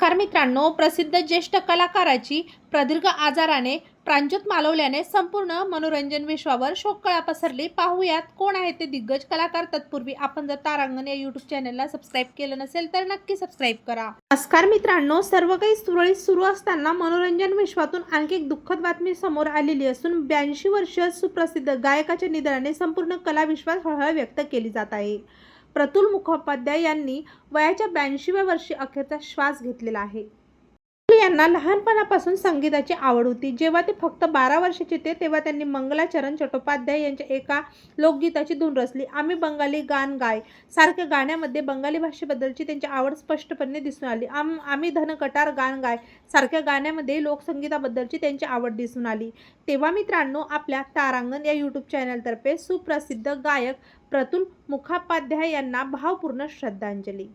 नमस्कार मित्रांनो प्रसिद्ध ज्येष्ठ कलाकाराची प्रदीर्घ आजाराने प्रांजूत मालवल्याने संपूर्ण मनोरंजन विश्वावर शोककळा पसरली. पाहूयात कोण आहे ते दिग्गज कलाकार. तत्पूर्वी आपण जर तारांगण या युट्यूब चॅनलला सबस्क्राईब केलं नसेल तर नक्की सबस्क्राईब करा. नमस्कार मित्रांनो सर्व काही सुरळीत सुरू असताना मनोरंजन विश्वातून आणखी एक दुःखद बातमी समोर आलेली असून ब्याऐंशी वर्ष सुप्रसिद्ध गायकाच्या निधनाने संपूर्ण कला विश्वात हळहळ व्यक्त केली जात आहे. प्रतुल मुखोपाध्याय यांनी वयाच्या ब्याऐंशीव्या वर्षी अखेरचा श्वास घेतलेला आहे. यांना लहानपणापासून संगीताची आवड होती. जेव्हा ते फक्त बारा वर्षाचे ते तेव्हा त्यांनी मंगलाचरण चट्टोपाध्याय यांच्या एका लोकगीताची धून रचली. आम्ही बंगाली गान गाय. सारख्या गाण्यामध्ये बंगाली भाषेबद्दलची त्यांची आवड स्पष्टपणे दिसून आली. आम आम्ही धनकटार गान गाय. सारख्या गाण्यामध्ये लोकसंगीताबद्दलची त्यांची आवड दिसून आली. तेव्हा मित्रांनो आपल्या तारांगण या यूट्यूब चॅनलतर्फे सुप्रसिद्ध गायक प्रतुल मुखोपाध्याय यांना भावपूर्ण श्रद्धांजली.